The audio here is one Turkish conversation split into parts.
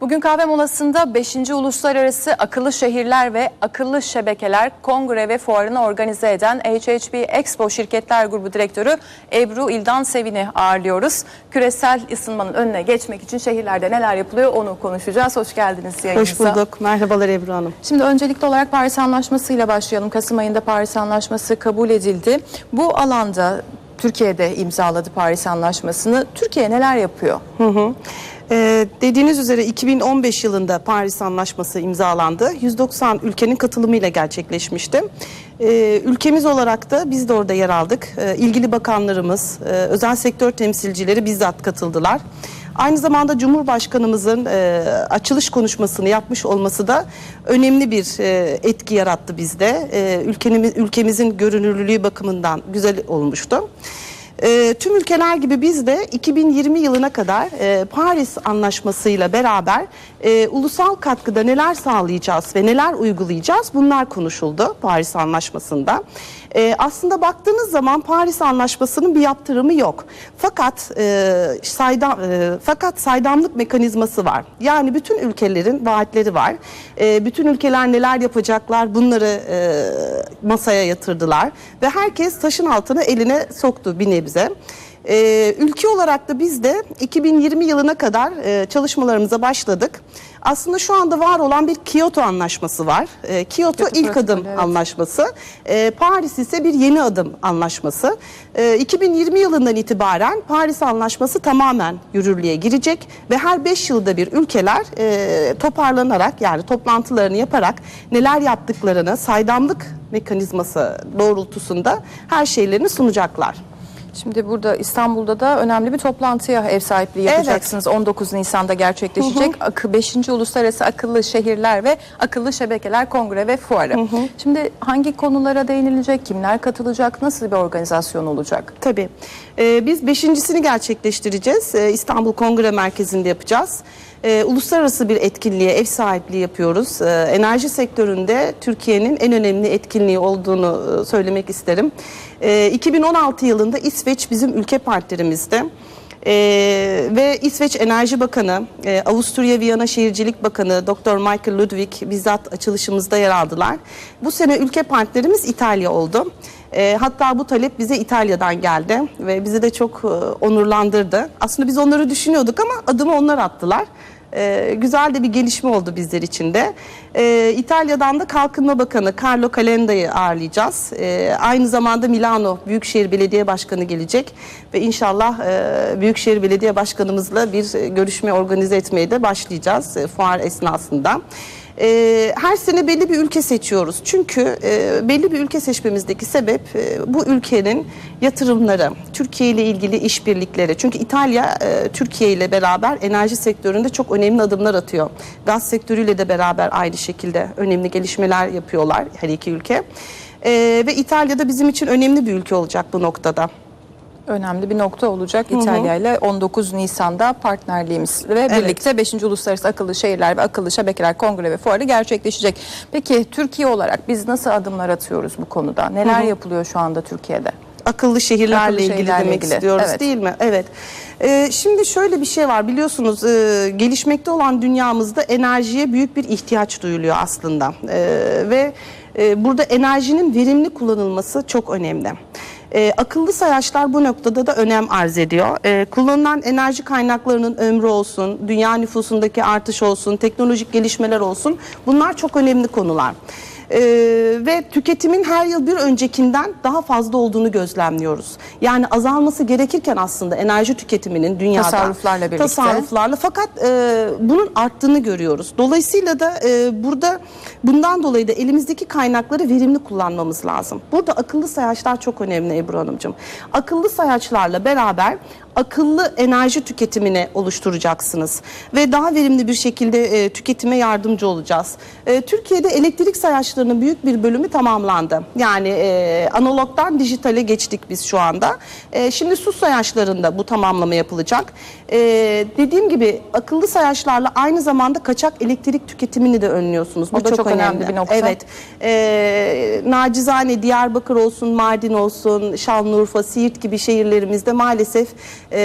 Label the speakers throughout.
Speaker 1: Bugün kahve molasında 5. Uluslararası Akıllı Şehirler ve Akıllı Şebekeler Kongre ve Fuarını organize eden HHB Expo Şirketler Grubu Direktörü Ebru İldan Sevin'i ağırlıyoruz. Küresel ısınmanın önüne geçmek için şehirlerde neler yapılıyor onu konuşacağız. Hoş geldiniz yayınımıza.
Speaker 2: Hoş bulduk. Merhabalar Ebru Hanım.
Speaker 1: Şimdi öncelikli olarak Paris Anlaşması ile başlayalım. Kasım ayında Paris Anlaşması kabul edildi. Bu alanda Türkiye'de imzaladı Paris Anlaşması'nı. Türkiye neler yapıyor?
Speaker 2: Ee, dediğiniz üzere 2015 yılında Paris Anlaşması imzalandı. 190 ülkenin katılımıyla gerçekleşmişti. Ee, ülkemiz olarak da biz de orada yer aldık. Ee, ilgili bakanlarımız, e, özel sektör temsilcileri bizzat katıldılar. Aynı zamanda Cumhurbaşkanımızın e, açılış konuşmasını yapmış olması da önemli bir e, etki yarattı bizde. E, ülkemiz, ülkemizin görünürlülüğü bakımından güzel olmuştu. E, tüm ülkeler gibi biz de 2020 yılına kadar e, Paris Anlaşması'yla beraber e, ulusal katkıda neler sağlayacağız ve neler uygulayacağız bunlar konuşuldu Paris Anlaşması'nda. E, aslında baktığınız zaman Paris Anlaşması'nın bir yaptırımı yok. Fakat e, saydam, e, fakat saydamlık mekanizması var. Yani bütün ülkelerin vaatleri var. E, bütün ülkeler neler yapacaklar bunları e, masaya yatırdılar ve herkes taşın altına eline soktu bir nebze. Ee, ülke olarak da biz de 2020 yılına kadar e, çalışmalarımıza başladık. Aslında şu anda var olan bir Kyoto Anlaşması var. Ee, Kyoto
Speaker 1: Kyoto
Speaker 2: ilk adım
Speaker 1: evet.
Speaker 2: anlaşması. Ee, Paris ise bir yeni adım anlaşması. Ee, 2020 yılından itibaren Paris Anlaşması tamamen yürürlüğe girecek ve her 5 yılda bir ülkeler e, toparlanarak yani toplantılarını yaparak neler yaptıklarını saydamlık mekanizması doğrultusunda her şeylerini sunacaklar.
Speaker 1: Şimdi burada İstanbul'da da önemli bir toplantıya ev sahipliği yapacaksınız. 19 Nisan'da gerçekleşecek. Akı 5. Uluslararası Akıllı Şehirler ve Akıllı Şebekeler Kongre ve Fuarı. Şimdi hangi konulara değinilecek, kimler katılacak, nasıl bir organizasyon olacak?
Speaker 2: Tabii. Ee, biz beşincisini gerçekleştireceğiz. Ee, İstanbul Kongre Merkezi'nde yapacağız. Ee, uluslararası bir etkinliğe ev sahipliği yapıyoruz. Ee, enerji sektöründe Türkiye'nin en önemli etkinliği olduğunu e, söylemek isterim. Ee, 2016 yılında İsveç bizim ülke partnerimizdi. Ee, ve İsveç Enerji Bakanı, e, Avusturya Viyana Şehircilik Bakanı Dr. Michael Ludwig bizzat açılışımızda yer aldılar. Bu sene ülke partnerimiz İtalya oldu. E, hatta bu talep bize İtalya'dan geldi ve bizi de çok e, onurlandırdı. Aslında biz onları düşünüyorduk ama adımı onlar attılar. E, güzel de bir gelişme oldu bizler için de. E, İtalya'dan da Kalkınma Bakanı Carlo Calenda'yı ağırlayacağız. E, aynı zamanda Milano Büyükşehir Belediye Başkanı gelecek ve inşallah e, Büyükşehir Belediye Başkanımızla bir e, görüşme organize etmeye de başlayacağız e, fuar esnasında. Ee, her sene belli bir ülke seçiyoruz. Çünkü e, belli bir ülke seçmemizdeki sebep e, bu ülkenin yatırımları, Türkiye ile ilgili işbirlikleri. Çünkü İtalya e, Türkiye ile beraber enerji sektöründe çok önemli adımlar atıyor. Gaz sektörüyle de beraber aynı şekilde önemli gelişmeler yapıyorlar her iki ülke. Ee, ve İtalya da bizim için önemli bir ülke olacak bu noktada.
Speaker 1: Önemli bir nokta olacak İtalya ile 19 Nisan'da partnerliğimiz ve
Speaker 2: Evet.
Speaker 1: birlikte 5. Uluslararası Akıllı Şehirler ve Akıllı Şebekeler Kongre ve Fuarı gerçekleşecek. Peki Türkiye olarak biz nasıl adımlar atıyoruz bu konuda? Neler yapılıyor şu anda Türkiye'de?
Speaker 2: akıllı şehirlerle
Speaker 1: Akıllı
Speaker 2: ilgili
Speaker 1: şehirlerle
Speaker 2: demek
Speaker 1: ilgili,
Speaker 2: istiyoruz
Speaker 1: evet.
Speaker 2: değil mi? Evet. Ee, şimdi şöyle bir şey var biliyorsunuz e, gelişmekte olan dünyamızda enerjiye büyük bir ihtiyaç duyuluyor aslında Ee, ve e, burada enerjinin verimli kullanılması çok önemli. Ee, akıllı sayaçlar bu noktada da önem arz ediyor. Ee, kullanılan enerji kaynaklarının ömrü olsun, dünya nüfusundaki artış olsun, teknolojik gelişmeler olsun bunlar çok önemli konular. Ee, ve tüketimin her yıl bir öncekinden daha fazla olduğunu gözlemliyoruz. Yani azalması gerekirken aslında enerji tüketiminin dünyada
Speaker 1: Tasarruflarla birlikte.
Speaker 2: tasarruflarla fakat e, bunun arttığını görüyoruz. Dolayısıyla da e, burada bundan dolayı da elimizdeki kaynakları verimli kullanmamız lazım. Burada akıllı sayaçlar çok önemli Ebru Hanımcığım. Akıllı sayaçlarla beraber akıllı enerji tüketimini oluşturacaksınız ve daha verimli bir şekilde e, tüketime yardımcı olacağız. E, Türkiye'de elektrik sayaçlarının büyük bir bölümü tamamlandı. Yani e, analogdan dijitale geçtik biz şu anda. E, şimdi su sayaçlarında bu tamamlama yapılacak. E, dediğim gibi akıllı sayaçlarla aynı zamanda kaçak elektrik tüketimini de önlüyorsunuz.
Speaker 1: O da çok önemli bir nokta.
Speaker 2: Evet. E, nacizane Diyarbakır olsun, Mardin olsun, Şanlıurfa, Siirt gibi şehirlerimizde maalesef e,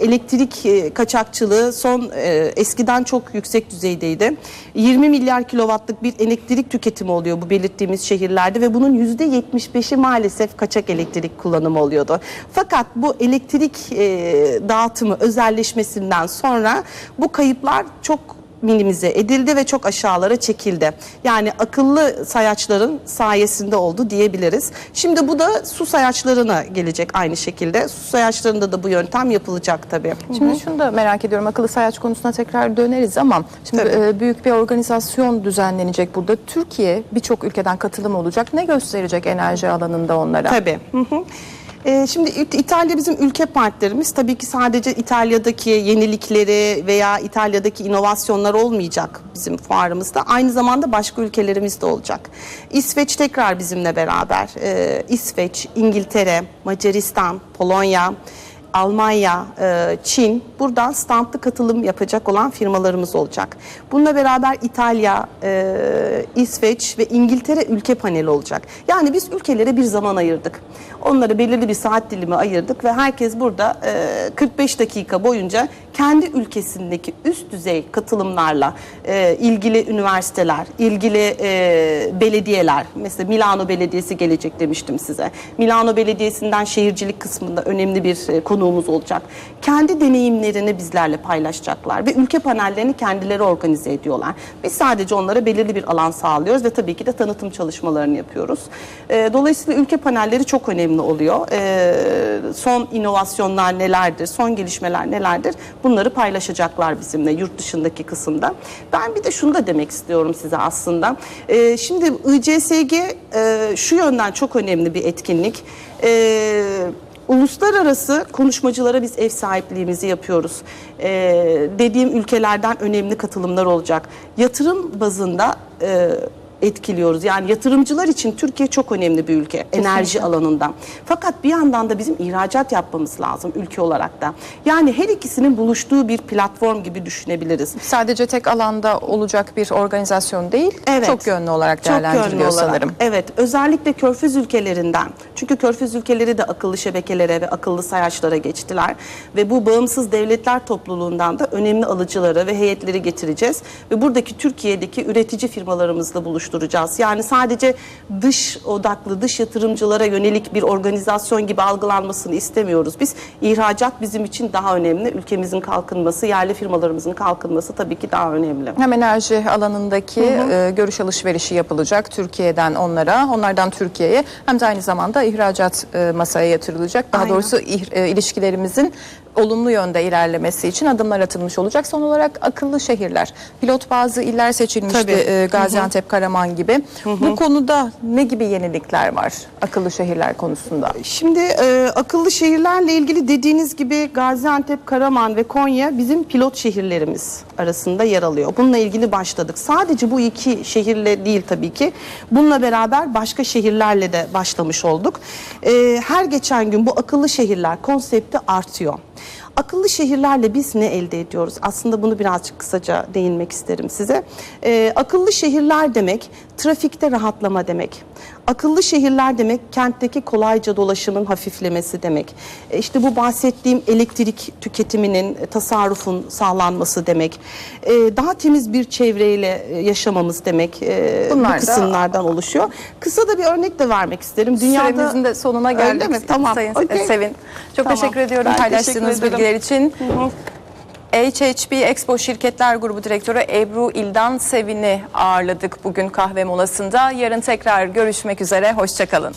Speaker 2: elektrik kaçakçılığı son e, eskiden çok yüksek düzeydeydi. 20 milyar kilowattlık bir elektrik tüketimi oluyor bu belirttiğimiz şehirlerde ve bunun %75'i maalesef kaçak elektrik kullanımı oluyordu. Fakat bu elektrik e, dağıtımı özelleşmesinden sonra bu kayıplar çok minimize edildi ve çok aşağılara çekildi. Yani akıllı sayaçların sayesinde oldu diyebiliriz. Şimdi bu da su sayaçlarına gelecek aynı şekilde. Su sayaçlarında da bu yöntem yapılacak tabii.
Speaker 1: Şimdi şunu da merak ediyorum. Akıllı sayaç konusuna tekrar döneriz ama şimdi e, büyük bir organizasyon düzenlenecek burada. Türkiye birçok ülkeden katılım olacak. Ne gösterecek enerji alanında onlara?
Speaker 2: Tabii. Hı hı. Ee, şimdi İt- İtalya bizim ülke partnerimiz. Tabii ki sadece İtalya'daki yenilikleri veya İtalya'daki inovasyonlar olmayacak bizim fuarımızda. Aynı zamanda başka ülkelerimiz de olacak. İsveç tekrar bizimle beraber. Ee, İsveç, İngiltere, Macaristan, Polonya, Almanya, e, Çin buradan standlı katılım yapacak olan firmalarımız olacak. Bununla beraber İtalya, e, İsveç ve İngiltere ülke paneli olacak. Yani biz ülkelere bir zaman ayırdık. Onlara belirli bir saat dilimi ayırdık ve herkes burada e, 45 dakika boyunca kendi ülkesindeki üst düzey katılımlarla e, ilgili üniversiteler, ilgili e, belediyeler, mesela Milano Belediyesi gelecek demiştim size. Milano Belediyesi'nden şehircilik kısmında önemli bir e, konuğumuz olacak. Kendi deneyimlerini bizlerle paylaşacaklar ve ülke panellerini kendileri organize ediyorlar. Biz sadece onlara belirli bir alan sağlıyoruz ve tabii ki de tanıtım çalışmalarını yapıyoruz. E, dolayısıyla ülke panelleri çok önemli oluyor. E, son inovasyonlar nelerdir, son gelişmeler nelerdir bunları paylaşacaklar bizimle yurt dışındaki kısımda. Ben bir de şunu da demek istiyorum size aslında. E, şimdi ICSG e, şu yönden çok önemli bir etkinlik. E, Uluslararası konuşmacılara biz ev sahipliğimizi yapıyoruz. Ee, dediğim ülkelerden önemli katılımlar olacak. Yatırım bazında e, etkiliyoruz. Yani yatırımcılar için Türkiye çok önemli bir ülke enerji alanında. Fakat bir yandan da bizim ihracat yapmamız lazım ülke olarak da. Yani her ikisinin buluştuğu bir platform gibi düşünebiliriz.
Speaker 1: Sadece tek alanda olacak bir organizasyon değil,
Speaker 2: Evet.
Speaker 1: çok yönlü olarak
Speaker 2: Çok yönlü
Speaker 1: değerlendiriliyor
Speaker 2: olarak.
Speaker 1: sanırım.
Speaker 2: Evet, özellikle Körfez ülkelerinden. Çünkü Körfez ülkeleri de akıllı şebekelere ve akıllı sayaçlara geçtiler. Ve bu bağımsız devletler topluluğundan da önemli alıcıları ve heyetleri getireceğiz. Ve buradaki Türkiye'deki üretici firmalarımızla buluşturacağız. Yani sadece dış odaklı, dış yatırımcılara yönelik bir organizasyon gibi algılanmasını istemiyoruz. Biz ihracat bizim için daha önemli. Ülkemizin kalkınması, yerli firmalarımızın kalkınması tabii ki daha önemli.
Speaker 1: Hem enerji alanındaki e, görüş alışverişi yapılacak Türkiye'den onlara, onlardan Türkiye'ye hem de aynı zamanda ihracat e, masaya yatırılacak. Daha
Speaker 2: Aynen.
Speaker 1: doğrusu e, ilişkilerimizin olumlu yönde ilerlemesi için adımlar atılmış olacak. Son olarak akıllı şehirler. Pilot bazı iller seçilmişti
Speaker 2: Tabii.
Speaker 1: e, Gaziantep, Karaman gibi. Bu konuda ne gibi yenilikler var akıllı şehirler konusunda?
Speaker 2: Şimdi e, akıllı şehirlerle ilgili dediğiniz gibi Gaziantep, Karaman ve Konya bizim pilot şehirlerimiz arasında yer alıyor. Bununla ilgili başladık. Sadece bu iki şehirle değil tabii ki. Bununla beraber başka şehirlerle de başlamış olduk. E, her geçen gün bu akıllı şehirler konsepti artıyor. Akıllı şehirlerle biz ne elde ediyoruz? Aslında bunu birazcık kısaca değinmek isterim size. Ee, akıllı şehirler demek trafikte rahatlama demek. Akıllı şehirler demek kentteki kolayca dolaşımın hafiflemesi demek. E, işte bu bahsettiğim elektrik tüketiminin, e, tasarrufun sağlanması demek. E, daha temiz bir çevreyle e, yaşamamız demek. E,
Speaker 1: Bunlar da-
Speaker 2: bu kısımlardan oluşuyor. Kısa da bir örnek de vermek isterim. Dünyada
Speaker 1: Süremizin de sonuna
Speaker 2: Öyle
Speaker 1: geldik.
Speaker 2: mi? Tamam,
Speaker 1: Sayın
Speaker 2: okey.
Speaker 1: Sevin. Çok
Speaker 2: Tamam.
Speaker 1: teşekkür ediyorum
Speaker 2: Ben
Speaker 1: paylaştığınız
Speaker 2: teşekkür
Speaker 1: bilgiler için. HHB Expo Şirketler Grubu Direktörü Ebru İldan Sevin'i ağırladık bugün kahve molasında. Yarın tekrar görüşmek üzere. Hoşçakalın.